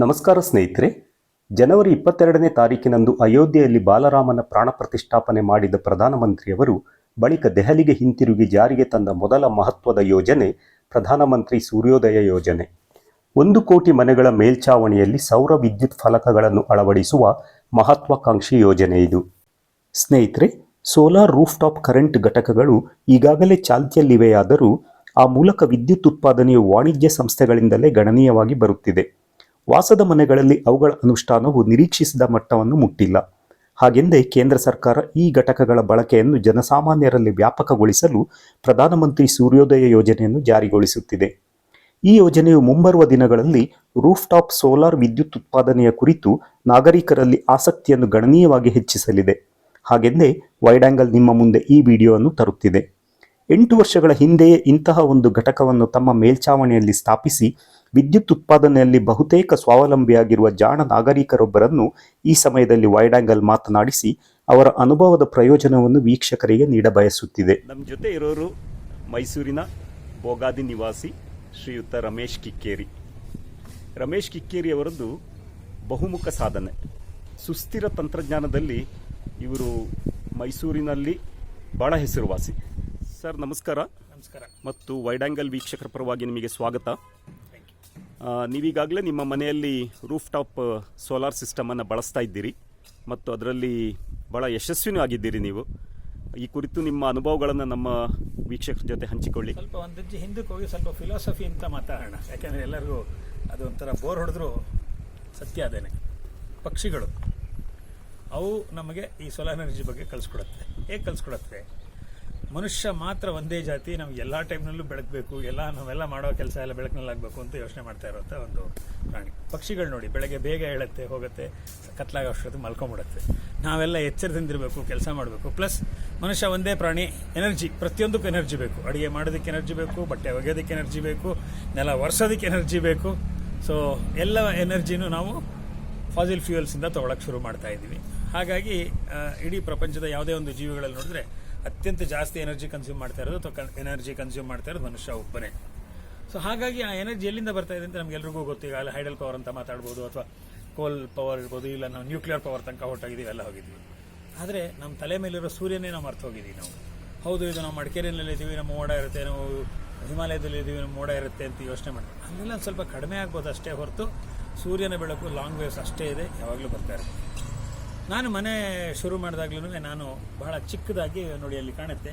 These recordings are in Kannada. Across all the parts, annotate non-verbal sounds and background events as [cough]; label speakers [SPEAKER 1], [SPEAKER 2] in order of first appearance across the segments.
[SPEAKER 1] ನಮಸ್ಕಾರ ಸ್ನೇಹಿತರೆ. ಜನವರಿ ಇಪ್ಪತ್ತೆರಡನೇ ತಾರೀಕಿನಂದು ಅಯೋಧ್ಯೆಯಲ್ಲಿ ಬಾಲರಾಮನ ಪ್ರಾಣ ಪ್ರತಿಷ್ಠಾಪನೆ ಮಾಡಿದ ಪ್ರಧಾನಮಂತ್ರಿಯವರು ಬಳಿಕ ದೆಹಲಿಗೆ ಹಿಂತಿರುಗಿ ಜಾರಿಗೆ ತಂದ ಮೊದಲ ಮಹತ್ವದ ಯೋಜನೆ ಪ್ರಧಾನಮಂತ್ರಿ ಸೂರ್ಯೋದಯ ಯೋಜನೆ. ಒಂದು ಕೋಟಿ ಮನೆಗಳ ಮೇಲ್ಛಾವಣಿಯಲ್ಲಿ ಸೌರ ವಿದ್ಯುತ್ ಫಲಕಗಳನ್ನು ಅಳವಡಿಸುವ ಮಹತ್ವಾಕಾಂಕ್ಷಿ ಯೋಜನೆ ಇದು. ಸ್ನೇಹಿತರೆ, ಸೋಲಾರ್ ರೂಫ್ಟಾಪ್ ಕರೆಂಟ್ ಘಟಕಗಳು ಈಗಾಗಲೇ ಚಾಲ್ತಿಯಲ್ಲಿವೆಯಾದರೂ ಆ ಮೂಲಕ ವಿದ್ಯುತ್ ಉತ್ಪಾದನೆಯು ವಾಣಿಜ್ಯ ಸಂಸ್ಥೆಗಳಿಂದಲೇ ಗಣನೀಯವಾಗಿ ಬರುತ್ತಿದೆ. ವಾಸದ ಮನೆಗಳಲ್ಲಿ ಅವುಗಳ ಅನುಷ್ಠಾನವು ನಿರೀಕ್ಷಿಸಿದ ಮಟ್ಟವನ್ನು ಮುಟ್ಟಿಲ್ಲ. ಹಾಗೆಂದೇ ಕೇಂದ್ರ ಸರ್ಕಾರ ಈ ಘಟಕಗಳ ಬಳಕೆಯನ್ನು ಜನಸಾಮಾನ್ಯರಲ್ಲಿ ವ್ಯಾಪಕಗೊಳಿಸಲು ಪ್ರಧಾನಮಂತ್ರಿ ಸೂರ್ಯೋದಯ ಯೋಜನೆಯನ್ನು ಜಾರಿಗೊಳಿಸುತ್ತಿದೆ. ಈ ಯೋಜನೆಯು ಮುಂಬರುವ ದಿನಗಳಲ್ಲಿ ರೂಫ್ಟಾಪ್ ಸೋಲಾರ್ ವಿದ್ಯುತ್ ಉತ್ಪಾದನೆಯ ಕುರಿತು ನಾಗರಿಕರಲ್ಲಿ ಆಸಕ್ತಿಯನ್ನು ಗಣನೀಯವಾಗಿ ಹೆಚ್ಚಿಸಲಿದೆ. ಹಾಗೆಂದೇ ವೈಡ್ ಆಂಗಲ್ ನಿಮ್ಮ ಮುಂದೆ ಈ ವಿಡಿಯೋವನ್ನು ತರುತ್ತಿದೆ. ಎಂಟು ವರ್ಷಗಳ ಹಿಂದೆಯೇ ಇಂತಹ ಒಂದು ಘಟಕವನ್ನು ತಮ್ಮ ಮೇಲ್ಛಾವಣಿಯಲ್ಲಿ ಸ್ಥಾಪಿಸಿ ವಿದ್ಯುತ್ ಉತ್ಪಾದನೆಯಲ್ಲಿ ಬಹುತೇಕ ಸ್ವಾವಲಂಬಿಯಾಗಿರುವ ಜಾಣ ನಾಗರಿಕರೊಬ್ಬರನ್ನು ಈ ಸಮಯದಲ್ಲಿ ವೈಡ್ ಆಂಗಲ್ ಮಾತನಾಡಿಸಿ ಅವರ ಅನುಭವದ ಪ್ರಯೋಜನವನ್ನು ವೀಕ್ಷಕರಿಗೆ ನೀಡಬಯಸುತ್ತಿದೆ. ನಮ್ಮ ಜೊತೆ ಇರೋರು ಮೈಸೂರಿನ ಬೋಗಾದಿ ನಿವಾಸಿ ಶ್ರೀಯುತ ರಮೇಶ್ ಕಿಕ್ಕೇರಿ. ರಮೇಶ್ ಕಿಕ್ಕೇರಿ ಅವರದ್ದು ಬಹುಮುಖ ಸಾಧನೆ. ಸುಸ್ಥಿರ ತಂತ್ರಜ್ಞಾನದಲ್ಲಿ ಇವರು ಮೈಸೂರಿನಲ್ಲಿ ಬಹಳ ಹೆಸರುವಾಸಿ. ಸರ್ ನಮಸ್ಕಾರ.
[SPEAKER 2] ನಮಸ್ಕಾರ.
[SPEAKER 1] ಮತ್ತು ವೈಡ್ ಆಂಗಲ್ ವೀಕ್ಷಕರ ಪರವಾಗಿ ನಿಮಗೆ ಸ್ವಾಗತ. ನೀವೀಗಾಗಲೇ ನಿಮ್ಮ ಮನೆಯಲ್ಲಿ ರೂಫ್ ಟಾಪ್ ಸೋಲಾರ್ ಸಿಸ್ಟಮನ್ನು ಬಳಸ್ತಾ ಇದ್ದೀರಿ ಮತ್ತು ಅದರಲ್ಲಿ ಭಾಳ ಯಶಸ್ವಿನೂ ಆಗಿದ್ದೀರಿ ನೀವು. ಈ ಕುರಿತು ನಿಮ್ಮ ಅನುಭವಗಳನ್ನು ನಮ್ಮ ವೀಕ್ಷಕರ ಜೊತೆ ಹಂಚಿಕೊಳ್ಳಿ.
[SPEAKER 2] ಸ್ವಲ್ಪ ಒಂದು ಹೆಜ್ಜೆ ಹಿಂದಕ್ಕೆ ಹೋಗಿ ಸ್ವಲ್ಪ ಫಿಲಾಸಫಿ ಅಂತ ಮಾತಾಡೋಣ. ಯಾಕೆಂದರೆ ಎಲ್ಲರಿಗೂ ಅದು ಒಂಥರ ಬೋರ್ ಹೊಡೆದ್ರು ಸತ್ಯ ಅದೇನೆ. ಪಕ್ಷಿಗಳು, ಅವು ನಮಗೆ ಈ ಸೋಲಾರ್ ಎನರ್ಜಿ ಬಗ್ಗೆ ಕಲಿಸ್ಕೊಡುತ್ತೆ ಹೇಗೆ ಕಲಿಸ್ಕೊಡುತ್ತೆ ಮನುಷ್ಯ ಮಾತ್ರ ಒಂದೇ ಜಾತಿ, ನಮ್ಗೆ ಎಲ್ಲ ಟೈಮ್ನಲ್ಲೂ ಬೆಳಕಬೇಕು ಎಲ್ಲ ನಾವೆಲ್ಲ ಮಾಡೋ ಕೆಲಸ ಎಲ್ಲ ಬೆಳಕಿನಲ್ಲಿ ಆಗಬೇಕು ಅಂತ ಯೋಚನೆ ಮಾಡ್ತಾ ಇರುವಂಥ ಒಂದು ಪ್ರಾಣಿ. ಪಕ್ಷಿಗಳು ನೋಡಿ, ಬೆಳಗ್ಗೆ ಬೇಗ ಹೇಳುತ್ತೆ ಹೋಗುತ್ತೆ, ಕತ್ಲಾಗ ಅಷ್ಟೊತ್ತು ಮಲ್ಕೊಂಬಿಡುತ್ತೆ. ನಾವೆಲ್ಲ ಎಚ್ಚರದಿಂದಿರಬೇಕು, ಕೆಲಸ ಮಾಡಬೇಕು. ಪ್ಲಸ್, ಮನುಷ್ಯ ಒಂದೇ ಪ್ರಾಣಿ, ಎನರ್ಜಿ, ಪ್ರತಿಯೊಂದಕ್ಕೂ ಎನರ್ಜಿ ಬೇಕು. ಅಡುಗೆ ಮಾಡೋದಕ್ಕೆ ಎನರ್ಜಿ ಬೇಕು, ಬಟ್ಟೆ ಒಗೆಯೋದಕ್ಕೆ ಎನರ್ಜಿ ಬೇಕು, ನೆಲ ಒರೆಸೋದಕ್ಕೆ ಎನರ್ಜಿ ಬೇಕು. ಸೊ ಎಲ್ಲ ಎನರ್ಜಿನೂ ನಾವು ಫಾಸಿಲ್ ಫ್ಯೂಯಲ್ಸಿಂದ ತೊಗೊಳಕ್ಕೆ ಶುರು ಮಾಡ್ತಾ ಇದ್ದೀವಿ. ಹಾಗಾಗಿ ಇಡೀ ಪ್ರಪಂಚದ ಯಾವುದೇ ಒಂದು ಜೀವಿಗಳಲ್ಲಿ ನೋಡಿದ್ರೆ ಅತ್ಯಂತ ಜಾಸ್ತಿ ಎನರ್ಜಿ ಕನ್ಸ್ಯೂಮ್ ಮಾಡ್ತಾ ಇರೋದು ಅಥವಾ ಎನರ್ಜಿ ಕನ್ಸ್ಯೂಮ್ ಮಾಡ್ತಾ ಇರೋದು ಮನುಷ್ಯ ಒಬ್ಬನೇ. ಸೊ ಹಾಗಾಗಿ ಆ ಎನರ್ಜಿ ಎಲ್ಲಿಂದ ಬರ್ತಾ ಇದೆ ಅಂತ ನಮ್ಗೆಲ್ರಿಗೂ ಗೊತ್ತು. ಈಗ ಅಲ್ಲಿ ಹೈಡಲ್ ಪವರ್ ಅಂತ ಮಾತಾಡ್ಬೋದು ಅಥವಾ ಕೋಲ್ ಪವರ್ ಇರ್ಬೋದು, ಇಲ್ಲ ನಾವು ನ್ಯೂಕ್ಲಿಯರ್ ಪವರ್ ತನಕ ಹೊರಟಾಗಿದ್ದೀವಿ ಎಲ್ಲ ಹೋಗಿದ್ದೀವಿ. ಆದರೆ ನಮ್ಮ ತಲೆ ಮೇಲಿರೋ ಸೂರ್ಯನೇ ನಾವು ಮರ್ತು ಹೋಗಿದ್ದೀವಿ ನಾವು. ಹೌದು, ಇದು ನಾವು ಮಡಿಕೇರಿಯಲ್ಲಿ ಇದ್ದೀವಿ, ನಮ್ಮ ಮೋಡ ಇರುತ್ತೆ, ನಾವು ಹಿಮಾಲಯದಲ್ಲಿ ಇದ್ದೀವಿ, ನಮ್ಮ ಮೋಡ ಇರುತ್ತೆ ಅಂತ ಯೋಚನೆ ಮಾಡ್ತೀವಿ ಅಲ್ಲೆಲ್ಲ ಸ್ವಲ್ಪ ಕಡಿಮೆ ಆಗ್ಬೋದು ಅಷ್ಟೇ ಹೊರತು ಸೂರ್ಯನ ಬೆಳಕು ಲಾಂಗ್ ವೇವ್ಸ್ ಅಷ್ಟೇ ಇದೆ, ಯಾವಾಗಲೂ ಬರ್ತಾ ಇರುತ್ತೆ. ನಾನು ಮನೆ ಶುರು ಮಾಡಿದಾಗ್ಲೂ ನಾನು ಬಹಳ ಚಿಕ್ಕದಾಗಿ ನೋಡಿ ಅಲ್ಲಿ ಕಾಣುತ್ತೆ.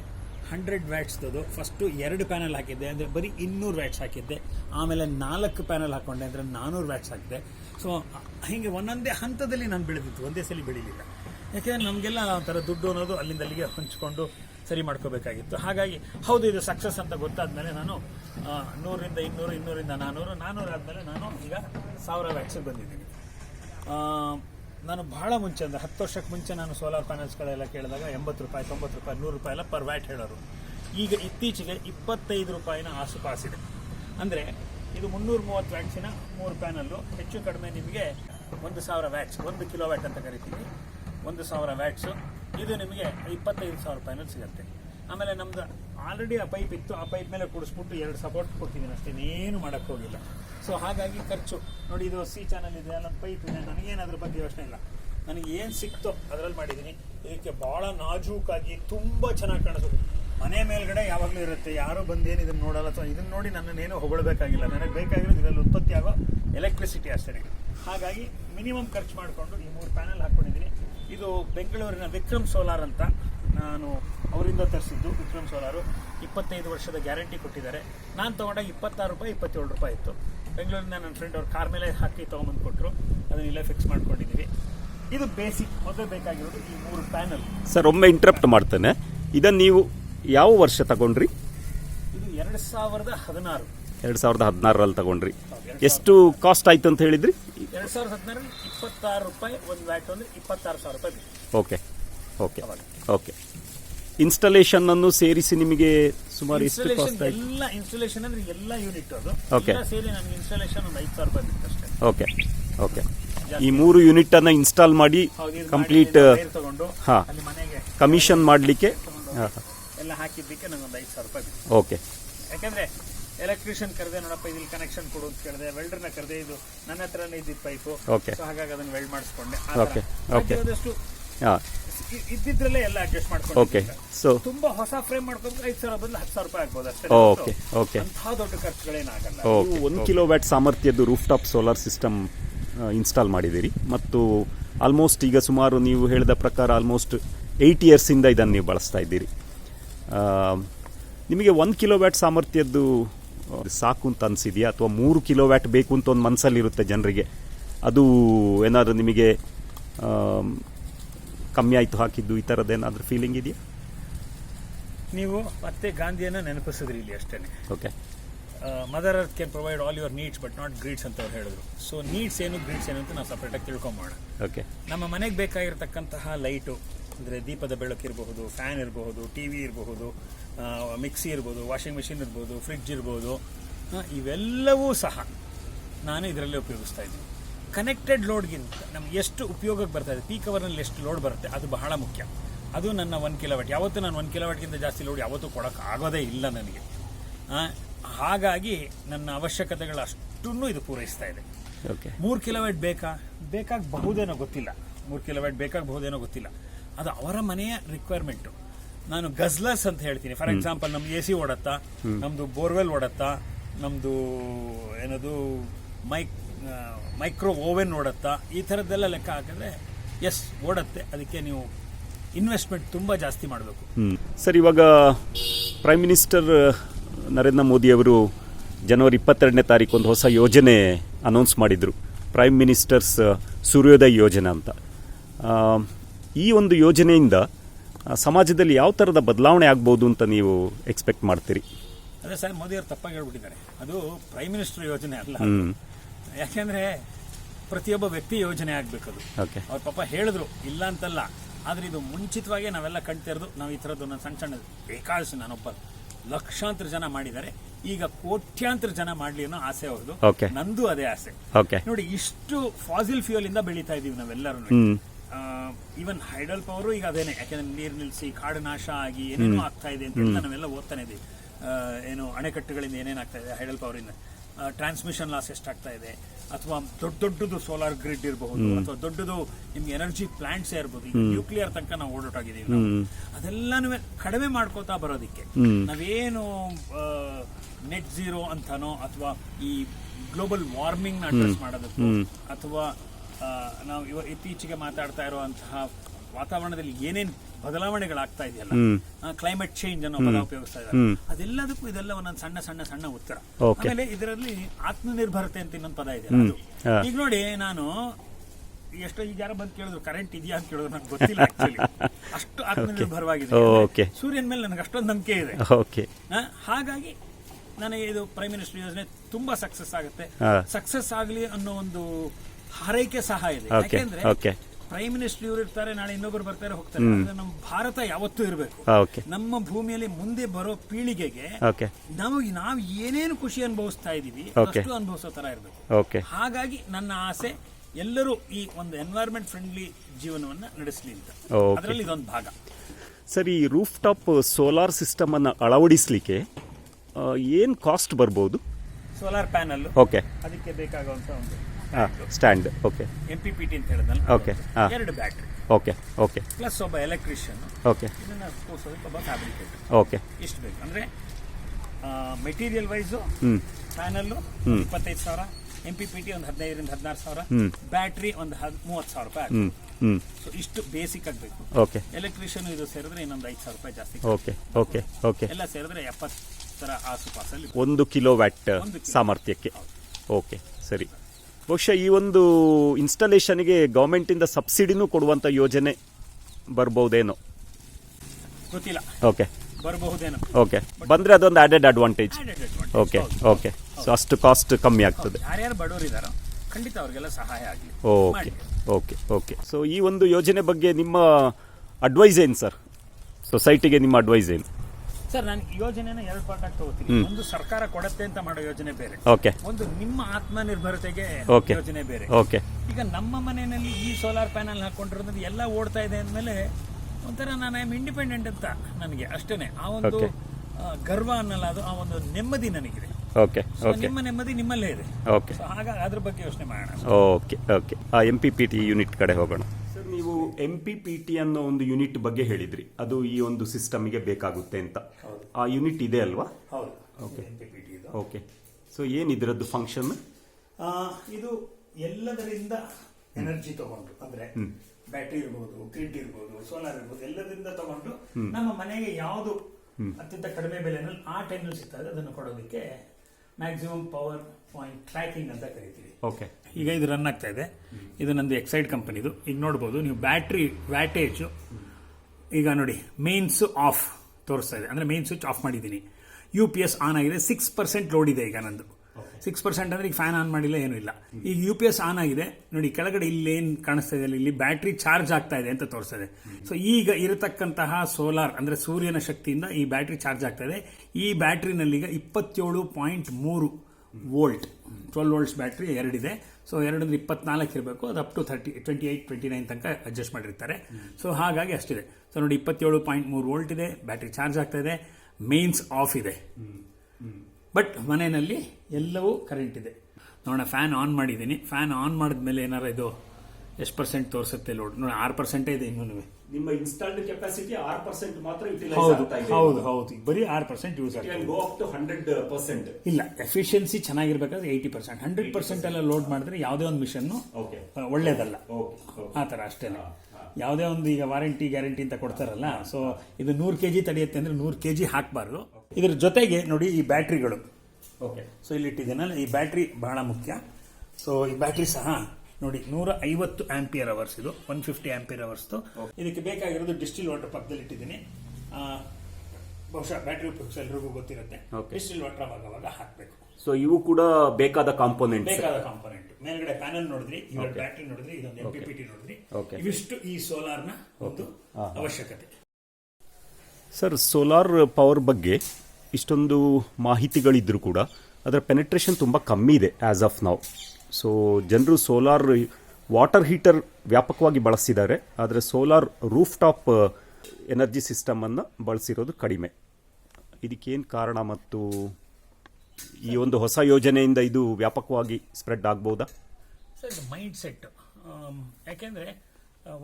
[SPEAKER 2] ಹಂಡ್ರೆಡ್ ವ್ಯಾಟ್ಸ್ದು ಫಸ್ಟು ಎರಡು ಪ್ಯಾನಲ್ ಹಾಕಿದ್ದೆ, ಅಂದರೆ ಬರೀ ಇನ್ನೂರು ವ್ಯಾಟ್ಸ್ ಹಾಕಿದ್ದೆ. ಆಮೇಲೆ ನಾಲ್ಕು ಪ್ಯಾನಲ್ ಹಾಕೊಂಡೆ, ಅಂದರೆ ನಾನ್ನೂರು ವ್ಯಾಟ್ಸ್ ಹಾಕಿದೆ ಸೊ ಹೀಗೆ ಒಂದೊಂದೇ ಹಂತದಲ್ಲಿ ನಾನು ಬೆಳೆದಿತ್ತು ಒಂದೇ ಸಲ ಬೆಳೀಲಿಲ್ಲ. ಯಾಕೆಂದರೆ ನಮಗೆಲ್ಲ ಒಂಥರ ದುಡ್ಡು ಅನ್ನೋದು ಅಲ್ಲಿಂದ ಅಲ್ಲಿಗೆ ಹಂಚ್ಕೊಂಡು ಸರಿ ಮಾಡ್ಕೋಬೇಕಾಗಿತ್ತು. ಹಾಗಾಗಿ, ಹೌದು, ಇದು ಸಕ್ಸಸ್ ಅಂತ ಗೊತ್ತಾದ್ಮೇಲೆ ನಾನು ನೂರಿಂದ ಇನ್ನೂರು, ಇನ್ನೂರಿಂದ ನಾನ್ನೂರು ನಾನ್ನೂರು ಆದಮೇಲೆ ನಾನು ಈಗ ಸಾವಿರ ವ್ಯಾಟ್ಸಿಗೆ ಬಂದಿದ್ದೀನಿ. ನಾನು ಬಹಳ ಮುಂಚೆ ಅಂದರೆ ಹತ್ತು ವರ್ಷಕ್ಕೆ ಮುಂಚೆ ನಾನು ಸೋಲಾರ್ ಪ್ಯಾನಲ್ಸ್ಗಳೆಲ್ಲ ಕೇಳಿದಾಗ ಎಂಬತ್ತು ರೂಪಾಯಿ, ತೊಂಬತ್ತು ರೂಪಾಯಿ, ನೂರು ರೂಪಾಯಿ ಎಲ್ಲ ಪರ್ ವ್ಯಾಟ್ ಹೇಳೋರು. ಈಗ ಇತ್ತೀಚೆಗೆ ಇಪ್ಪತ್ತೈದು ರೂಪಾಯಿನ ಆಸುಪಾಸಿದೆ ಅಂದರೆ ಇದು ಮುನ್ನೂರು ಮೂವತ್ತು ವ್ಯಾಟ್ಸಿನ ಮೂರು ಪ್ಯಾನಲ್ಲು ಹೆಚ್ಚು ಕಡಿಮೆ ನಿಮಗೆ ಒಂದು ಸಾವಿರ ವ್ಯಾಟ್ಸ್ ಒಂದು ಕಿಲೋ ವ್ಯಾಟ್ ಅಂತ ಕರಿತೀವಿ. ಒಂದು ಸಾವಿರ ವ್ಯಾಟ್ಸು ಇದು ನಿಮಗೆ ಇಪ್ಪತ್ತೈದು ಸಾವಿರ ರೂಪಾಯಿನಲ್ಲಿ ಸಿಗುತ್ತೆ. ಆಮೇಲೆ ನಮ್ದು ಆಲ್ರೆಡಿ ಆ ಪೈಪ್ ಇತ್ತು, ಆ ಪೈಪ್ ಮೇಲೆ ಕುಡಿಸ್ಬಿಟ್ಟು ಎರಡು ಸಪೋರ್ಟ್ ಕೊಟ್ಟಿದ್ದೀನಿ ಅಷ್ಟೇ ಏನು ಮಾಡೋಕ್ಕೆ ಹೋಗಿಲ್ಲ. ಸೊ ಹಾಗಾಗಿ ಖರ್ಚು. ನೋಡಿ, ಇದು ಸಿ ಚಾನಲ್ ಇದೆ. ಅಲ್ಲೊಂದು ಪೈಪ್ ಇದೆ. ನನಗೇನು ಅದ್ರ ಬಗ್ಗೆ ಯೋಚನೆ ಇಲ್ಲ. ನನಗೆ ಏನು ಸಿಕ್ತೋ ಅದರಲ್ಲಿ ಮಾಡಿದ್ದೀನಿ. ಇದಕ್ಕೆ ಭಾಳ ನಾಜೂಕಾಗಿ ತುಂಬ ಚೆನ್ನಾಗಿ ಕಾಣಿಸುತ್ತೆ ಮನೆ ಮೇಲ್ಗಡೆ ಯಾವಾಗಲೂ ಇರುತ್ತೆ. ಯಾರು ಬಂದೇನು ಇದನ್ನು ನೋಡಲ್ಲ. ಅಥವಾ ಇದನ್ನು ನೋಡಿ ನನ್ನನ್ನೇನು ಹೊಗಳಬೇಕಾಗಿಲ್ಲ. ನನಗೆ ಬೇಕಾಗಿರೋದು ಇದರಲ್ಲಿ ಉತ್ಪತ್ತಿ ಆಗೋ ಎಲೆಕ್ಟ್ರಿಸಿಟಿ ಅಷ್ಟೇ. ಹಾಗಾಗಿ ಮಿನಿಮಮ್ ಖರ್ಚು ಮಾಡಿಕೊಂಡು ಈ ಮೂರು ಪ್ಯಾನಲ್ ಹಾಕ್ಕೊಂಡಿದ್ದೀನಿ. ಇದು ಬೆಂಗಳೂರಿನ ವಿಕ್ರಮ್ ಸೋಲಾರ್ ಅಂತ ನಾನು ಅವರಿಂದ ತರಿಸಿದ್ದು. ವಿಕ್ರಮ್ ಸೋಲಾರು ಇಪ್ಪತ್ತೈದು ವರ್ಷದ ಗ್ಯಾರಂಟಿ ಕೊಟ್ಟಿದ್ದಾರೆ. ನಾನು ತೊಗೊಂಡಾಗ ಇಪ್ಪತ್ತಾರು ರೂಪಾಯಿ, ಇಪ್ಪತ್ತೇಳು ರೂಪಾಯಿ ಇತ್ತು. ಬೆಂಗಳೂರಿನ ನನ್ನ ಫ್ರೆಂಡ್ ಅವ್ರು ಕಾರ್ ಮೇಲೆ ಹಾಕಿ ತೊಗೊಂಬಂದು ಕೊಟ್ಟರು ಅದನ್ನ ಇಲ್ಲೇ ಫಿಕ್ಸ್ ಮಾಡ್ಕೊಂಡಿದ್ದೀವಿ ಇದು ಬೇಸಿಕ್ ಮೊದಲು ಬೇಕಾಗಿರೋದು ಈ ಮೂರು ಪ್ಯಾನಲ್
[SPEAKER 1] ಸರ್ ಒಮ್ಮೆ ಇಂಟ್ರಪ್ಟ್ ಮಾಡ್ತೇನೆ. ಇದನ್ನು ನೀವು ಯಾವ ವರ್ಷ ತಗೊಂಡ್ರಿ?
[SPEAKER 2] ಇದು ಎರಡು ಸಾವಿರದ ಹದಿನಾರು.
[SPEAKER 1] ಎರಡು ಸಾವಿರದ ಹದಿನಾರರಲ್ಲಿ ತಗೊಂಡ್ರಿ. ಎಷ್ಟು ಕಾಸ್ಟ್ ಆಯ್ತು ಅಂತ ಹೇಳಿದ್ರಿ?
[SPEAKER 2] ಎರಡು ಸಾವಿರದ ಹದಿನಾರಲ್ಲಿ ಇಪ್ಪತ್ತಾರು ರೂಪಾಯಿ ಒಂದು ವ್ಯಾಟ್ ಅಂದರೆ ಇಪ್ಪತ್ತಾರು ಸಾವಿರ ರೂಪಾಯಿ
[SPEAKER 1] ಓಕೆ ಓಕೆ ಓಕೆ ಇನ್ಸ್ಟಾಲೇಷನ್ ಅನ್ನು ಸೇರಿಸಿ ನಿಮಗೆ ಸುಮಾರು ಎಷ್ಟು ಕಾಸ್ಟ್ ಆಯ್ತು?
[SPEAKER 2] ಎಲ್ಲ ಇನ್ಸ್ಟಾಲೇಷನ್ ಅಂದ್ರೆ ಎಲ್ಲ ಯೂನಿಟ್ ಅದು.
[SPEAKER 1] ಓಕೆ
[SPEAKER 2] ಎಲ್ಲ ಸೇರಿ ನಮಗೆ ಇನ್ಸ್ಟಾಲೇಷನ್ ಒಂದು ಐದು ಸಾವಿರ ರೂಪಾಯಿ ಬಿತ್ತು ಅಷ್ಟೇ
[SPEAKER 1] ಓಕೆ ಓಕೆ ಈ ಮೂರು ಯೂನಿಟ್ ಅನ್ನ ಇನ್ಸ್ಟಾಲ್ ಮಾಡಿ
[SPEAKER 2] ಹೌದು, ಇದು
[SPEAKER 1] ಕಂಪ್ಲೀಟ್
[SPEAKER 2] wire ತಗೊಂಡು
[SPEAKER 1] ಹಾ.
[SPEAKER 2] ಅಲ್ಲಿ ಮನೆಗೆ
[SPEAKER 1] ಕಮಿಷನ್ ಮಾಡಲಿಕ್ಕೆ
[SPEAKER 2] ಎಲ್ಲ ಹಾಕಿದ್ದಕ್ಕೆ ನಂಗೊಂದು ಐದು ಸಾವಿರ ರೂಪಾಯಿ ಬಿತ್ತು
[SPEAKER 1] ಓಕೆ
[SPEAKER 2] ಯಾಕಂದ್ರೆ ಎಲೆಕ್ಟ್ರಿಷಿಯನ್ ಕರೆದೆ ನೋಡಪ್ಪ ಇಲ್ಲಿ ಕನೆಕ್ಷನ್ ಕೊಡು ಅಂತ ಕೇಳಿದೆ. ವೆಲ್ಡರ್ನ ಕರೆದೆ ಇದು ನನ್ನ ಹತ್ರನೇ ಇದ್ದಿದ್ದು ಪೈಪು
[SPEAKER 1] Okay.
[SPEAKER 2] ಸೊ ಹಾಗಾಗಿ ಅದನ್ನ ವೆಲ್ಡ್ ಮಾಡಿಸ್ಕೊಂಡೆ.
[SPEAKER 1] Okay, okay.
[SPEAKER 2] ಆದಷ್ಟು
[SPEAKER 1] ಹಾಂ.
[SPEAKER 2] ಇದ್ದಿದ್ರಲ್ಲೇ ಎಲ್ಲ ಅಡ್ಜಸ್ಟ್ ಮಾಡ್ಕೊಂಡು
[SPEAKER 1] ಓಕೆ ಸೊ
[SPEAKER 2] ತುಂಬಾ ಹೊಸ ಫ್ರೇಮ್ ಮಾಡ್ಕೊಂಡ್ರೆ ಐದು ಸಾವಿರ ಬದಲು ಹತ್ತು ಸಾವಿರ ರೂಪಾಯಿ ಆಗ್ಬೋದು ಅಷ್ಟೇ.
[SPEAKER 1] ಓಕೆ ಓಕೆ
[SPEAKER 2] ಅಂತಹ ದೊಡ್ಡ ಖರ್ಚುಗಳೇನಾಗಲ್ಲ
[SPEAKER 1] ಓಕೆ ಒಂದು kilo watt ಸಾಮರ್ಥ್ಯದ್ದು roof top solar system install ಮಾಡಿದ್ದೀರಿ. ಮತ್ತು ಆಲ್ಮೋಸ್ಟ್ ಈಗ ಸುಮಾರು ನೀವು ಹೇಳಿದ ಪ್ರಕಾರ ಆಲ್ಮೋಸ್ಟ್ ಏಯ್ಟ್ ಇಯರ್ಸಿಂದ ಇದನ್ನು ನೀವು ಬಳಸ್ತಾ ಇದ್ದೀರಿ. ಆ, ನಿಮಗೆ ಒಂದು ಕಿಲೋ ವ್ಯಾಟ್ ಸಾಮರ್ಥ್ಯದ್ದು ಸಾಕು ಅಂತ ಅನಿಸಿದೆಯಾ? ಅಥವಾ ಮೂರು ಕಿಲೋ ವ್ಯಾಟ್ ಬೇಕು ಅಂತ ಒಂದು ಮನಸ್ಸಲ್ಲಿರುತ್ತೆ ಜನರಿಗೆ? ಅದು ಏನಾದರೂ ನಿಮಗೆ ಕಮ್ಮಿ ಆಯಿತು ಹಾಕಿದ್ದು ಈ ಥರದ್ದೇನಾದರೂ ಫೀಲಿಂಗ್ ಇದೆಯಾ?
[SPEAKER 2] ನೀವು ಮತ್ತೆ ಗಾಂಧಿಯನ್ನು ನೆನಪಿಸಿದ್ರಿ ಇಲ್ಲಿ ಅಷ್ಟೇನೆ.
[SPEAKER 1] Okay
[SPEAKER 2] mother earth can provide all your needs but not greeds ಅಂತ ಅವ್ರು ಹೇಳಿದ್ರು. ಸೊ ನೀಡ್ಸ್ ಏನು ಗ್ರೀಡ್ಸ್ ಏನು ಅಂತ ನಾವು ಸಪ್ರೇಟಾಗಿ ತಿಳ್ಕೊಂಬೋಣ
[SPEAKER 1] ಓಕೆ
[SPEAKER 2] ನಮ್ಮ ಮನೆಗೆ ಬೇಕಾಗಿರ್ತಕ್ಕಂತಹ ಲೈಟು ಅಂದರೆ ದೀಪದ ಬೆಳಕಿರಬಹುದು ಫ್ಯಾನ್ ಇರಬಹುದು ಟಿ ವಿ ಇರಬಹುದು ಮಿಕ್ಸಿ ಇರ್ಬೋದು ವಾಷಿಂಗ್ ಮಿಷಿನ್ ಇರ್ಬೋದು ಫ್ರಿಡ್ಜ್ ಇರ್ಬೋದು ಇವೆಲ್ಲವೂ ಸಹ ನಾನು ಇದರಲ್ಲೇ ಉಪಯೋಗಿಸ್ತಾ ಇದ್ದೀನಿ. ಕನೆಕ್ಟೆಡ್ ಲೋಡ್ಗಿಂತ ನಮ್ಗೆ ಎಷ್ಟು ಉಪಯೋಗಕ್ಕೆ ಬರ್ತಾ ಇದೆ ಪೀಕ್ ಅವರ್ನಲ್ಲಿ ಎಷ್ಟು ಲೋಡ್ ಬರುತ್ತೆ ಅದು ಬಹಳ ಮುಖ್ಯ. ಅದು ನನ್ನ ಒನ್ ಕಿಲೋವಾಟ್ ಯಾವತ್ತೂ ನಾನು ಒನ್ ಕಿಲೋವಾಟ್ಗಿಂತ ಜಾಸ್ತಿ ಲೋಡ್ ಯಾವತ್ತೂ ಕೊಡೋಕೆ ಆಗೋದೇ ಇಲ್ಲ ನನಗೆ. ಹಾಗಾಗಿ ನನ್ನ ಅವಶ್ಯಕತೆಗಳು ಅಷ್ಟನ್ನು ಇದು ಪೂರೈಸ್ತಾ ಇದೆ.
[SPEAKER 1] ಓಕೆ
[SPEAKER 2] ಮೂರು ಕಿಲೋವ್ಯಾಟ್ ಬೇಕಾ? ಬೇಕಾಗಬಹುದೇನೋ ಗೊತ್ತಿಲ್ಲ. ಮೂರು ಕಿಲೋವ್ಯಾಟ್ ಬೇಕಾಗಬಹುದೇನೋ ಗೊತ್ತಿಲ್ಲ. ಅದು ಅವರ ಮನೆಯ ರಿಕ್ವೈರ್ಮೆಂಟು ನಾನು ಗಜ್ಲಸ್ ಅಂತ ಹೇಳ್ತೀನಿ. ಫಾರ್ ಎಕ್ಸಾಂಪಲ್ ನಮ್ಮ ಎ ಸಿ ಓಡತ್ತಾ ನಮ್ಮದು ಬೋರ್ವೆಲ್ ಓಡತ್ತಾ ನಮ್ಮದು ಏನದು ಮೈಕ್ ಮೈಕ್ರೋ ಓವೆನ್ ಓಡುತ್ತಾ ಈ ಥರದ್ದೆಲ್ಲ ಲೆಕ್ಕ ಹಾಕಿದ್ರೆ ಎಸ್ ಓಡತ್ತೆ. ಅದಕ್ಕೆ ನೀವು ಇನ್ವೆಸ್ಟ್ಮೆಂಟ್ ತುಂಬ ಜಾಸ್ತಿ ಮಾಡಬೇಕು.
[SPEAKER 1] ಸರ್ ಇವಾಗ ಪ್ರೈಮ್ ಮಿನಿಸ್ಟರ್ ನರೇಂದ್ರ ಮೋದಿ ಅವರು ಜನವರಿ ಇಪ್ಪತ್ತೆರಡನೇ ತಾರೀಕು ಒಂದು ಹೊಸ ಯೋಜನೆ ಅನೌನ್ಸ್ ಮಾಡಿದರು. ಪ್ರೈಮ್ ಮಿನಿಸ್ಟರ್ಸ್ ಸೂರ್ಯೋದಯ ಯೋಜನೆ ಅಂತ. ಈ ಒಂದು ಯೋಜನೆಯಿಂದ ಸಮಾಜದಲ್ಲಿ ಯಾವ ಥರದ ಬದಲಾವಣೆ ಆಗ್ಬೋದು ಅಂತ ನೀವು ಎಕ್ಸ್ಪೆಕ್ಟ್ ಮಾಡ್ತೀರಿ?
[SPEAKER 2] ಅದೇ ಸರ್ ಮೋದಿ ಅವರು ತಪ್ಪಾಗಿ ಹೇಳ್ಬಿಟ್ಟಿದ್ದಾರೆ. ಅದು ಪ್ರೈಮ್ ಮಿನಿಸ್ಟರ್ ಯೋಜನೆ ಅಲ್ಲ. ಯಾಕೆಂದ್ರೆ ಪ್ರತಿಯೊಬ್ಬ ವ್ಯಕ್ತಿ ಯೋಜನೆ ಆಗ್ಬೇಕು
[SPEAKER 1] ಅದು
[SPEAKER 2] ಅವ್ರ ಪಾಪ ಹೇಳಿದ್ರು ಇಲ್ಲ ಅಂತಲ್ಲ. ಆದ್ರೆ ಇದು ಮುಂಚಿತವಾಗಿ ನಾವೆಲ್ಲ ಕಣ್ ತೆರೆದು ನಾವು ಈ ಥರದ್ದು ಸಣ್ಣ ಸಣ್ಣ ಬೇಕಾದಷ್ಟು ನಾನೊಬ್ಬ ಲಕ್ಷಾಂತರ ಜನ ಮಾಡಿದ್ದಾರೆ. ಈಗ ಕೋಟ್ಯಾಂತರ ಜನ ಮಾಡ್ಲಿ ಅನ್ನೋ ಆಸೆ ಅವ್ರದ್ದು. ನಂದು ಅದೇ ಆಸೆ. ನೋಡಿ ಇಷ್ಟು ಫಾಸಿಲ್ ಫ್ಯೂಯಲ್ ಇಂದ ಬೆಳೀತಾ ಇದೀವಿ ನಾವೆಲ್ಲರೂ ಈವನ್ ಹೈಡಲ್ ಪವರು ಈಗ ಅದೇನೆ. ಯಾಕಂದ್ರೆ ನೀರು ನಿಲ್ಸಿ ಕಾಡು ನಾಶ ಆಗಿ ಏನೇನೋ ಆಗ್ತಾ ಇದೆ ಅಂತ ನಾವೆಲ್ಲ ಓದ್ತಾನೆ ಇದೀವಿ. ಏನು ಅಣೆಕಟ್ಟುಗಳಿಂದ ಏನೇನಾಗ್ತಾ ಇದೆ ಹೈಡಲ್ ಪವರ್ ಇಂದ. ಟ್ರಾನ್ಸ್ಮಿಷನ್ ಲಾಸ್ ಎಷ್ಟಾಗ್ತಾ ಇದೆ? ಅಥವಾ ದೊಡ್ಡ ದೊಡ್ಡದು ಸೋಲಾರ್ ಗ್ರಿಡ್ ಇರಬಹುದು ಅಥವಾ ದೊಡ್ಡದು ನಿಮ್ಗೆ ಎನರ್ಜಿ ಪ್ಲಾಂಟ್ಸ್ ಇರಬಹುದು ನ್ಯೂಕ್ಲಿಯರ್ ತನಕ ನಾವು ಓಡೋಟಾಗಿದ್ದೀವಿ ನಾವು. ಅದೆಲ್ಲನೂ ಕಡಿಮೆ ಮಾಡ್ಕೋತಾ ಬರೋದಕ್ಕೆ. ನಾವೇನು ನೆಟ್ ಜೀರೋ ಅಂತಾನೋ ಅಥವಾ ಈ ಗ್ಲೋಬಲ್ ವಾರ್ಮಿಂಗ್ನ ಅಡ್ರೆಸ್ ಮಾಡೋದಕ್ಕೂ ಅಥವಾ ನಾವು ಇವ ಇತ್ತೀಚೆಗೆ ಮಾತಾಡ್ತಾ ಇರುವಂತಹ ವಾತಾವರಣದಲ್ಲಿ ಏನೇನು ಬದಲಾವಣೆಗಳಾಗ್ತಾ ಇದೆಯಲ್ಲ ಕ್ಲೈಮೇಟ್ ಚೇಂಜ್ ಅನ್ನೋ ಪದ ಉಪಯೋಗಿಸ್ತಾ ಇದ್ದಾರೆ. ಅದೆಲ್ಲದಕ್ಕೂ ಇದೆಲ್ಲ ಒಂದೊಂದು ಸಣ್ಣ ಸಣ್ಣ ಸಣ್ಣ ಉತ್ತರ. ಆಮೇಲೆ ಇದರಲ್ಲಿ ಆತ್ಮನಿರ್ಭರತೆ ಅಂತ ಇನ್ನೊಂದು ಪದ ಇದೆ ಅದು. ಈಗ ನೋಡಿ ನಾನು ಎಷ್ಟೋ ಈಗ ಯಾರು ಬಂದು ಕೇಳಿದ್ರು ಕರೆಂಟ್ ಇದೆಯಾ? ಅಂತ ಕೇಳಿದ್ರು ನಂಗೆ ಗೊತ್ತಿಲ್ಲ ಆಕ್ಚುಲಿ ಅಷ್ಟು [laughs] ಆತ್ಮನಿರ್ಭರವಾಗಿದೆ
[SPEAKER 1] ಓಕೆ
[SPEAKER 2] ಸೂರ್ಯನ ಮೇಲೆ ನನಗೆ ಅಷ್ಟೊಂದು ನಂಬಿಕೆ ಇದೆ. ಹಾಗಾಗಿ ನನಗೆ ಇದು ಪ್ರೈಮ್ ಮಿನಿಸ್ಟರ್ ಯೋಜನೆ ತುಂಬಾ ಸಕ್ಸಸ್ ಆಗುತ್ತೆ. ಸಕ್ಸಸ್ ಆಗಲಿ ಅನ್ನೋ ಒಂದು ಹಾರೈಕೆ ಸಹ ಇದೆ. ಯಾಕೆಂದ್ರೆ. ಪ್ರೈಮ್ ಮಿನಿಸ್ಟರ್ ಇವರು ಇರ್ತಾರೆ ನಾಳೆ ಇನ್ನೊಬ್ಬರು ಬರ್ತಾರೆ ಹೋಗ್ತಾರೆ. ಆದ್ರೆ ನಮ್ಮ ಭಾರತ ಯಾವತ್ತೂ ಇರಬೇಕು.
[SPEAKER 1] ಓಕೆ
[SPEAKER 2] ನಮ್ಮ ಭೂಮಿಯಲ್ಲಿ ಮುಂದೆ ಬರೋ ಪೀಳಿಗೆಗೆ
[SPEAKER 1] ಓಕೆ
[SPEAKER 2] ನಮಗೆ ನಾವು ಏನೇನು ಖುಷಿ ಅನುಭವಿಸ್ತಾ ಇದೀವಿ
[SPEAKER 1] Okay.
[SPEAKER 2] ಅಷ್ಟು ಅನುಭವಿಸೋ ತರ ಇರಬೇಕು.
[SPEAKER 1] ಓಕೆ
[SPEAKER 2] ಹಾಗಾಗಿ ನನ್ನ ಆಸೆ ಎಲ್ಲರೂ ಈ ಒಂದು ಎನ್ವೈರ್ಮೆಂಟ್ ಫ್ರೆಂಡ್ಲಿ ಜೀವನವನ್ನ ನಡೆಸಲಿ ಅಂತ.
[SPEAKER 1] Okay.
[SPEAKER 2] ಅದರಲ್ಲಿ ಇದೊಂದು ಭಾಗ.
[SPEAKER 1] ಸರಿ ಈ ರೂಫ್ ಟಾಪ್ ಸೋಲಾರ್ ಸಿಸ್ಟಮ್ ಅನ್ನ ಅಳವಡಿಸಲಿಕ್ಕೆ ಏನು ಕಾಸ್ಟ್ ಬರ್ಬೋದು?
[SPEAKER 2] ಸೋಲಾರ್ ಪ್ಯಾನಲ್
[SPEAKER 1] ಓಕೆ
[SPEAKER 2] ಅದಕ್ಕೆ ಬೇಕಾಗುವಂತ ಒಂದು
[SPEAKER 1] stand okay
[SPEAKER 2] M P P T ಅಂತ ಹೇಳಿದ್ನಲ್ಲ?
[SPEAKER 1] ಓಕೆ.
[SPEAKER 2] ಎರಡು ಬ್ಯಾಟ್ರಿ
[SPEAKER 1] ಓಕೆ ಓಕೆ
[SPEAKER 2] ಪ್ಲಸ್ ಒಬ್ಬ ಎಲೆಕ್ಟ್ರಿಷಿಯನ್
[SPEAKER 1] ಓಕೆ
[SPEAKER 2] ಇದನ್ನ ಕೂರ್ಸೋದಕ್ಕೆ ಒಬ್ಬ ಫ್ಯಾಬ್ರಿಕೇಟರ್
[SPEAKER 1] ಓಕೆ
[SPEAKER 2] ಇಷ್ಟು ಬೇಕು? ಅಂದ್ರೆ ಮೆಟೀರಿಯಲ್ ವೈಸು ಪ್ಯಾನಲ್ಲು ಇಪ್ಪತ್ತೈದು ಸಾವಿರ ಎಂ ಪಿ ಪಿ ಟಿ ಒಂದು ಹದಿನೈದರಿಂದ ಹದಿನಾರು ಸಾವಿರ. ಬ್ಯಾಟ್ರಿ ಒಂದು ಹದ್ ಮೂವತ್ತು ಸಾವಿರ ರೂಪಾಯಿ ಸೊ ಇಷ್ಟು ಬೇಸಿಕ್ ಆಗಬೇಕು
[SPEAKER 1] ಓಕೆ
[SPEAKER 2] ಎಲೆಕ್ಟ್ರಿಷಿಯನ್ ಇದು ಸೇರಿದ್ರೆ ಇನ್ನೊಂದು ಐದು ಸಾವಿರ ರೂಪಾಯಿ ಜಾಸ್ತಿ
[SPEAKER 1] ಓಕೆ ಓಕೆ ಓಕೆ
[SPEAKER 2] ಎಲ್ಲ ಸೇರಿದ್ರೆ ಎಪ್ಪತ್ತರ ಆಸುಪಾಸಲ್ಲಿ
[SPEAKER 1] ಒಂದು ಕಿಲೋ ವ್ಯಾಟ್ ಸಾಮರ್ಥ್ಯಕ್ಕೆ. ಓಕೆ ಸರಿ. ಬಹುಶಃ ಈ ಒಂದು ಇನ್ಸ್ಟಾಲೇಷನ್ಗೆ ಗೌರ್ಮೆಂಟಿಂದ ಸಬ್ಸಿಡಿನೂ ಕೊಡುವಂಥ ಯೋಜನೆ ಬರ್ಬೋದೇನೋ
[SPEAKER 2] ಗೊತ್ತಿಲ್ಲ.
[SPEAKER 1] ಓಕೆ
[SPEAKER 2] ಬರಬಹುದೇನೋ.
[SPEAKER 1] ಓಕೆ ಬಂದರೆ ಅದೊಂದು added advantage okay okay so ಅಷ್ಟು ಕಾಸ್ಟ್ ಕಮ್ಮಿ ಆಗ್ತದೆ.
[SPEAKER 2] ಯಾರ್ಯಾರು ಖಂಡಿತ ಅವ್ರಿಗೆಲ್ಲ ಸಹಾಯ ಆಗಲಿ.
[SPEAKER 1] ಓಕೆ ಓಕೆ ಓಕೆ ಸೊ ಈ ಒಂದು ಯೋಜನೆ ಬಗ್ಗೆ ನಿಮ್ಮ ಅಡ್ವೈಸ್ ಏನು ಸರ್ ಸೊಸೈಟಿಗೆ ನಿಮ್ಮ ಅಡ್ವೈಸ್ ಏನು?
[SPEAKER 2] ಸರ್ ನಾನು ಯೋಜನೆನ ಎರಡು ಪಾರ್ಟ್ ಆಗಿ ತಗೋತೀನಿ. ಒಂದು ಸರ್ಕಾರ ಕೊಡತ್ತೆ ಅಂತ ಮಾಡೋ ಯೋಜನೆ ಬೇರೆ.
[SPEAKER 1] ಓಕೆ
[SPEAKER 2] ಒಂದು ನಿಮ್ಮ ಆತ್ಮನಿರ್ಭರತೆಗೆ. ಯೋಜನೆ ಬೇರೆ.
[SPEAKER 1] ಓಕೆ
[SPEAKER 2] ಈಗ ನಮ್ಮ ಮನೆಯಲ್ಲಿ ಈ ಸೋಲಾರ್ ಪ್ಯಾನಲ್ ಹಾಕೊಂಡಿರೋದ್ರಿಂದ ಎಲ್ಲ ಓಡ್ತಾ ಇದೆ ಅಂದಮೇಲೆ ಒಂಥರ ನಾನು ಐ ಆಮ್ ಇಂಡಿಪೆಂಡೆಂಟ್ ಅಂತ ನನಗೆ ಅಷ್ಟೇನೆ. ಆ ಒಂದು ಗರ್ವ ಅನ್ನಲ್ಲ ಅದು ಆ ಒಂದು ನೆಮ್ಮದಿ ನನಗಿದೆ.
[SPEAKER 3] ಓಕೆ
[SPEAKER 2] So,
[SPEAKER 3] ಓಕೆ
[SPEAKER 2] ನಿಮ್ಮ ನೆಮ್ಮದಿ ನಿಮ್ಮಲ್ಲೇ ಇದೆ.
[SPEAKER 3] ಓಕೆ
[SPEAKER 2] ಸೊ ಹಾಗಾಗಿ ಅದ್ರ ಬಗ್ಗೆ ಯೋಚನೆ ಮಾಡೋಣ.
[SPEAKER 3] ಓಕೆ ಓಕೆ ಆ M P P T unit ಕಡೆ ಹೋಗೋಣ.
[SPEAKER 1] ಎಂ ಪಿ ಪಿ ಟಿ ಅನ್ನೋ ಒಂದು ಯೂನಿಟ್ ಬಗ್ಗೆ ಹೇಳಿದ್ರಿ. ಅದು ಈ ಒಂದು ಸಿಸ್ಟಮ್ಗೆ ಬೇಕಾಗುತ್ತೆ ಅಂತ. ಆ ಯೂನಿಟ್ ಇದೆ ಅಲ್ವಾ?
[SPEAKER 2] ಹೌದು.
[SPEAKER 1] ಓಕೆ.
[SPEAKER 2] NPPT ಇದು.
[SPEAKER 1] ಓಕೆ ಸೊ ಏನಿದ್ರದ್ದು ಫಂಕ್ಷನ್
[SPEAKER 2] ಆ, ಇದು ಎಲ್ಲದರಿಂದ ಎನರ್ಜಿ ತಗೊಂಡು ಅಂದ್ರೆ ಬ್ಯಾಟರಿ ಇರ್ಬೋದು ಗ್ರಿಡ್ ಇರ್ಬೋದು ಸೋಲಾರ್ ಇರ್ಬೋದು ಎಲ್ಲದರಿಂದ ತಗೊಂಡು ನಮ್ಮ ಮನೆಗೆ ಯಾವುದು ಅತ್ಯಂತ ಕಡಿಮೆ ಬೆಲೆನಲ್ಲಿ ಆ ಟೈಮ್ನಲ್ಲಿ ಸಿಗ್ತದೆ. ಅದನ್ನು ಕೊಡೋದಕ್ಕೆ ಮ್ಯಾಕ್ಸಿಮಮ್ ಪವರ್ ಪಾಯಿಂಟ್ ಟ್ರ್ಯಾಕಿಂಗ್ ಅಂತ ಕರಿತೀವಿ.
[SPEAKER 1] ಓಕೆ
[SPEAKER 2] ಈಗ ಇದು ರನ್ ಆಗ್ತಾ ಇದೆ. ಇದು ನಂದು ಎಕ್ಸೈಡ್ ಕಂಪನಿದು. ಈಗ ನೋಡ್ಬೋದು ನೀವು ಬ್ಯಾಟ್ರಿ ವ್ಯಾಟೇಜು ಈಗ ನೋಡಿ ಮೇನ್ಸ್ ಆಫ್ ತೋರಿಸ್ತಾ ಇದೆ. ಅಂದ್ರೆ ಮೇನ್ ಸ್ವಿಚ್ ಆಫ್ ಮಾಡಿದ್ದೀನಿ. ಯು ಪಿ ಎಸ್ ಆನ್ ಆಗಿದೆ. ಸಿಕ್ಸ್ ಪರ್ಸೆಂಟ್ ಲೋಡ್ ಇದೆ ಈಗ ನಂದು. ಸಿಕ್ಸ್ ಪರ್ಸೆಂಟ್ ಅಂದ್ರೆ ಈಗ ಫ್ಯಾನ್ ಆನ್ ಮಾಡಿಲ್ಲ ಏನೂ ಇಲ್ಲ. ಈಗ ಯು ಪಿ ಎಸ್ ಆನ್ ಆಗಿದೆ. ನೋಡಿ ಕೆಳಗಡೆ ಇಲ್ಲಿ ಏನು ಕಾಣಿಸ್ತಾ ಇದೆ ಇಲ್ಲಿ ಬ್ಯಾಟ್ರಿ ಚಾರ್ಜ್ ಆಗ್ತಾ ಇದೆ ಅಂತ ತೋರಿಸ್ತಾ ಇದೆ. ಸೊ ಈಗ ಇರತಕ್ಕಂತಹ ಸೋಲಾರ್ ಅಂದ್ರೆ ಸೂರ್ಯನ ಶಕ್ತಿಯಿಂದ ಈ ಬ್ಯಾಟ್ರಿ ಚಾರ್ಜ್ ಆಗ್ತಾ ಇದೆ. ಈ ಬ್ಯಾಟ್ರಿನಲ್ಲಿ ಈಗ ಇಪ್ಪತ್ತೇಳು ಪಾಯಿಂಟ್ ಮೂರು ವೋಲ್ಟ್ ಟ್ವೆಲ್ ವೋಲ್ಟ್ಸ್ ಬ್ಯಾಟ್ರಿ ಎರಡಿದೆ. ಸೊ ಎರಡರಿಂದ ಇಪ್ಪತ್ನಾಲ್ಕು ಇರಬೇಕು. ಅದು up to thirty twenty eight twenty nine ತನಕ ಅಡ್ಜಸ್ಟ್ ಮಾಡಿರ್ತಾರೆ. ಸೊ ಹಾಗಾಗಿ ಅಷ್ಟಿದೆ. ಸೊ ನೋಡಿ ಇಪ್ಪತ್ತೇಳು ಪಾಯಿಂಟ್ ಮೂರು ವೋಲ್ಟ್ ಇದೆ. ಬ್ಯಾಟ್ರಿ ಚಾರ್ಜ್ ಆಗ್ತಾ ಇದೆ. ಮೇನ್ಸ್ ಆಫ್ ಇದೆ. ಬಟ್ ಮನೆಯಲ್ಲಿ ಎಲ್ಲವೂ ಕರೆಂಟ್ ಇದೆ. ನೋಡೋಣ ಫ್ಯಾನ್ ಆನ್ ಮಾಡಿದ್ದೀನಿ. ಫ್ಯಾನ್ ಆನ್ ಮಾಡಿದ್ಮೇಲೆ ಏನಾರ ಇದು ಎಷ್ಟು ಪರ್ಸೆಂಟ್ ತೋರಿಸುತ್ತೆ ಲೋಡ್ ನೋಡಿ, ಆರು ಪರ್ಸೆಂಟೇ ಇದೆ ಇನ್ನೂ
[SPEAKER 1] ನಿಮ್ಮ ಇನ್ಸ್ಟಾಲ್ಡ್ ಕೆಪಾಸಿಟಿ ಆರ್ ಪರ್ಸೆಂಟ್ ಮಾತ್ರ ಯುಟಿಲೈಸ್
[SPEAKER 2] ಹೌದು
[SPEAKER 1] ಆಗ್ತಾ ಇದೆ.
[SPEAKER 2] ಹೌದು ಹೌದು. ಬರೀ ಆರ್ ಪರ್ಸೆಂಟ್ ಯೂಸ್ ಆಗ್ತದೆ.
[SPEAKER 1] Go up to hundred percent
[SPEAKER 2] ಇಲ್ಲ ಎಫಿಷಿಯನ್ಸಿ ಚೆನ್ನಾಗಿರ್ಬೇಕಾದ್ರೆ ಏಯ್ಟಿ ಪರ್ಸೆಂಟ್ ಹಂಡ್ರೆಡ್ ಪರ್ಸೆಂಟ್ ಎಲ್ಲ ಲೋಡ್ ಮಾಡಿದ್ರೆ ಯಾವುದೇ ಒಂದು ಮಿಷನ್
[SPEAKER 1] ಓಕೆ
[SPEAKER 2] ಒಳ್ಳೇದಲ್ಲ.
[SPEAKER 1] ಓಕೆ
[SPEAKER 2] ಆ ಥರ ಅಷ್ಟೇ. ಯಾವುದೇ ಒಂದು ಈಗ ವಾರಂಟಿ ಗ್ಯಾರಂಟಿ ಅಂತ ಕೊಡ್ತಾರಲ್ಲ ಸೊ ಇದು ನೂರು ಕೆ ಜಿ ತಡೆಯುತ್ತೆ ಅಂದ್ರೆ ನೂರು ಕೆ ಜಿ ಹಾಕಬಾರ್ದು ಇದ್ರ ಜೊತೆಗೆ ನೋಡಿ ಈ ಬ್ಯಾಟ್ರಿಗಳು.
[SPEAKER 1] ಓಕೆ
[SPEAKER 2] ಸೊ ಇಲ್ಲಿ ಇಟ್ಟಿದ್ದೀನಲ್ಲ ಈ ಬ್ಯಾಟ್ರಿ ಬಹಳ ಮುಖ್ಯ. ಸೊ ಈ ಬ್ಯಾಟ್ರಿ ಸಹ ನೋಡಿ ನೂರ ಐವತ್ತು ಆಂಪಿಯರ್ ಅವರ್ಸ್ ಇದು ಒನ್ ಫಿಫ್ಟಿ ಆಂಪಿಯರ್ ಅವರ್ಸ್ ಇದಕ್ಕೆ ಬೇಕಾಗಿರೋದು ಡಿಸ್ಟಿಲ್ ವಾಟರ್ ಪಕ್ಕದಲ್ಲಿ ಇಟ್ಟಿದ್ದೀನಿ. ಆ, ಬಹುಶಃ ಬ್ಯಾಟ್ರಿ ಉಪಯೋಗಿಸ ಎಲ್ರಿಗೂ ಗೊತ್ತಿರುತ್ತೆ. ಡಿಸ್ಟಿಲ್ ವಾಟರ್ ಅವಾಗ ಅವಾಗ ಹಾಕಬೇಕು.
[SPEAKER 1] ಸೊ ಇವು ಕೂಡ ಬೇಕಾದ ಕಾಂಪೋನೆಂಟ್
[SPEAKER 2] ಬೇಕಾದ ಕಾಂಪೋನೆಂಟ್ ಮೇಲ್ಗಡೆ ಪ್ಯಾನಲ್ ನೋಡಿದ್ರಿ ಇವಾಗ ಬ್ಯಾಟ್ರಿ ನೋಡಿದ್ರಿ ಇದೊಂದು ಎಂ ಪಿ ಟಿ ನೋಡಿದ್ರಿ. ಇವಿಷ್ಟು ಈ ಸೋಲಾರ್ನ ಒಂದು ಅವಶ್ಯಕತೆ.
[SPEAKER 1] ಸರ್ ಸೋಲಾರ್ ಪವರ್ ಬಗ್ಗೆ ಇಷ್ಟೊಂದು ಮಾಹಿತಿಗಳಿದ್ರು ಕೂಡ ಅದರ ಪೆನೆಟ್ರೇಷನ್ ತುಂಬ ಕಮ್ಮಿ ಇದೆ ಆಸ್ ಆಫ್ ನಾವು ಸೊ ಜನರು ಸೋಲಾರ್ ವಾಟರ್ ಹೀಟರ್ ವ್ಯಾಪಕವಾಗಿ ಬಳಸ್ತಿದ್ದಾರೆ. ಆದರೆ ಸೋಲಾರ್ ರೂಫ್ ಟಾಪ್ ಎನರ್ಜಿ ಸಿಸ್ಟಮನ್ನು ಬಳಸಿರೋದು ಕಡಿಮೆ. ಇದಕ್ಕೇನು ಕಾರಣ ಮತ್ತು ಈ ಒಂದು ಹೊಸ ಯೋಜನೆಯಿಂದ ಇದು ವ್ಯಾಪಕವಾಗಿ ಸ್ಪ್ರೆಡ್ ಆಗ್ಬೋದಾ?
[SPEAKER 2] ಸರ್ ಮೈಂಡ್ ಸೆಟ್ ಯಾಕೆಂದ್ರೆ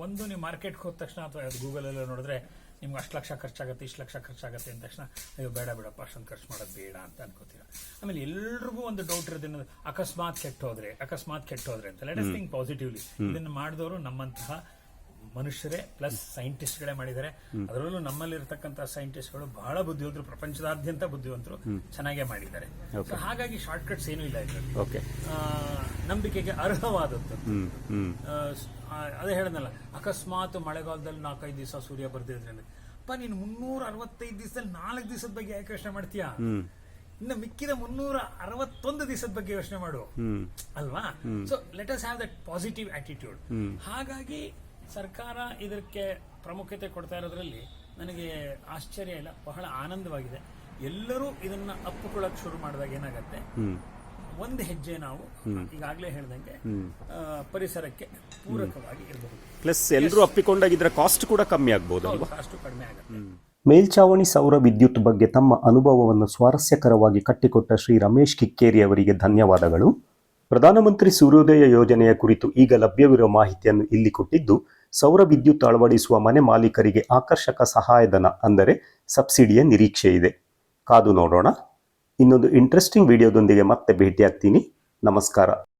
[SPEAKER 2] ಒಂದು ನೀವು ಮಾರ್ಕೆಟ್ಗೆ ಹೋದ ತಕ್ಷಣ ಅಥವಾ ಗೂಗಲ್ ಎಲ್ಲ ನೋಡಿದ್ರೆ ನಿಮ್ಗೆ ಅಷ್ಟು ಲಕ್ಷ ಖರ್ಚಾಗುತ್ತೆ ಇಷ್ಟು ಲಕ್ಷ ಖರ್ಚಾಗುತ್ತೆ ಅಂದ ತಕ್ಷಣ ಅಯ್ಯೋ ಬೇಡ ಬೇಡಪ್ಪ ಅಷ್ಟೊಂದು ಖರ್ಚು ಮಾಡೋದು ಬೇಡ ಅಂತ ಅನ್ಕೋತೀರ. ಆಮೇಲೆ ಎಲ್ರಿಗೂ ಒಂದು ಡೌಟ್ ಇರೋದೇನು ಅಕಸ್ಮಾತ್ ಕೆಟ್ಟ ಹೋದ್ರೆ ಅಕಸ್ಮಾತ್ ಕೆಟ್ಟ ಹೋದ್ರೆ ಅಂತ ಲೆಟ್ ಅಸ್ ಥಿಂಕ್ ಪಾಸಿಟಿವ್ಲಿ ಇದನ್ನು ಮಾಡಿದವರು ನಮ್ಮಂತಹ ಮನುಷ್ಯರೇ ಪ್ಲಸ್ ಸೈಂಟಿಸ್ಟ್ಗಳೇ ಮಾಡಿದ್ದಾರೆ. ಅದರಲ್ಲೂ ನಮ್ಮಲ್ಲಿರ್ತಕ್ಕಂಥ ಸೈಂಟಿಸ್ಟ್ಗಳು ಬಹಳ ಬುದ್ಧಿವಂತರು ಪ್ರಪಂಚದಾದ್ಯಂತ ಬುದ್ಧಿವಂತರು ಚೆನ್ನಾಗೇ ಮಾಡಿದ್ದಾರೆ. ಹಾಗಾಗಿ ಶಾರ್ಟ್ ಕಟ್ಸ್ ಏನೂ ಇಲ್ಲ ಇದರಲ್ಲಿ. ನಂಬಿಕೆಗೆ ಅರ್ಹವಾದದ್ದು. ಅದೇ ಹೇಳದಲ್ಲ ಅಕಸ್ಮಾತ್ ಮಳೆಗಾಲದಲ್ಲಿ ನಾಲ್ಕೈದು ದಿವಸ ಸೂರ್ಯ ಬರ್ದಿದ್ರೆ ಅಪ್ಪ ನೀನು ಮುನ್ನೂರ ಅರವತ್ತೈದು ದಿವಸದಲ್ಲಿ ನಾಲ್ಕು ದಿವಸದ ಬಗ್ಗೆ ಯಾಕೆ ಯೋಚನೆ ಮಾಡ್ತೀಯಾ? ಇನ್ನು ಮಿಕ್ಕಿದ ಮುನ್ನೂರ ಅರವತ್ತೊಂದು ದಿವಸದ ಬಗ್ಗೆ ಯೋಚನೆ ಮಾಡು. ಅಲ್ವಾ? So let us have that positive attitude ಹಾಗಾಗಿ ಸರ್ಕಾರ ಇದಕ್ಕೆ ಪ್ರಾಮುಖ್ಯತೆ ಕೊಡ್ತಾ ಇರೋದ್ರಲ್ಲಿ ನನಗೆ ಆಶ್ಚರ್ಯ ಇಲ್ಲ ಬಹಳ ಆನಂದವಾಗಿದೆ. ಎಲ್ಲರೂ ಇದನ್ನ ಅಪ್ಪುಕೊಳ್ಳಕ್ ಶುರು ಮಾಡಿದಾಗ ಏನಾಗತ್ತೆ? ಒಂದು ಹೆಜ್ಜೆ ನಾವು ಈಗಾಗಲೇ ಹೇಳ್ದಂಗೆ ಪರಿಸರಕ್ಕೆ ಪೂರಕವಾಗಿ ಇರಬಹುದು.
[SPEAKER 1] ಪ್ಲಸ್ ಎಲ್ಲರೂ ಅಪ್ಪಿಕೊಂಡಾಗಿದ್ರೆ ಕಾಸ್ಟ್ ಕೂಡ ಕಮ್ಮಿ ಆಗ್ಬೋದು
[SPEAKER 2] ಕಾಸ್ಟ್ ಕಡಿಮೆ ಆಗುತ್ತೆ.
[SPEAKER 1] ಮೇಲ್ಚಾವಣಿ ಸೌರ ವಿದ್ಯುತ್ ಬಗ್ಗೆ ತಮ್ಮ ಅನುಭವವನ್ನು ಸ್ವಾರಸ್ಯಕರವಾಗಿ ಕಟ್ಟಿಕೊಟ್ಟ ಶ್ರೀ ರಮೇಶ್ ಕಿಕ್ಕೇರಿ ಅವರಿಗೆ ಧನ್ಯವಾದಗಳು. ಪ್ರಧಾನಮಂತ್ರಿ ಸೂರ್ಯೋದಯ ಯೋಜನೆಯ ಕುರಿತು ಈಗ ಲಭ್ಯವಿರುವ ಮಾಹಿತಿಯನ್ನು ಇಲ್ಲಿ ಕೊಟ್ಟಿದ್ದು ಸೌರ ವಿದ್ಯುತ್ ಅಳವಡಿಸುವ ಮನೆ ಮಾಲೀಕರಿಗೆ ಆಕರ್ಷಕ ಸಹಾಯಧನ ಅಂದರೆ ಸಬ್ಸಿಡಿಯ ನಿರೀಕ್ಷೆ ಇದೆ. ಕಾದು ನೋಡೋಣ. ಇನ್ನೊಂದು ಇಂಟ್ರೆಸ್ಟಿಂಗ್ ವಿಡಿಯೋದೊಂದಿಗೆ ಮತ್ತೆ ಭೇಟಿಯಾಗ್ತೀನಿ. ನಮಸ್ಕಾರ.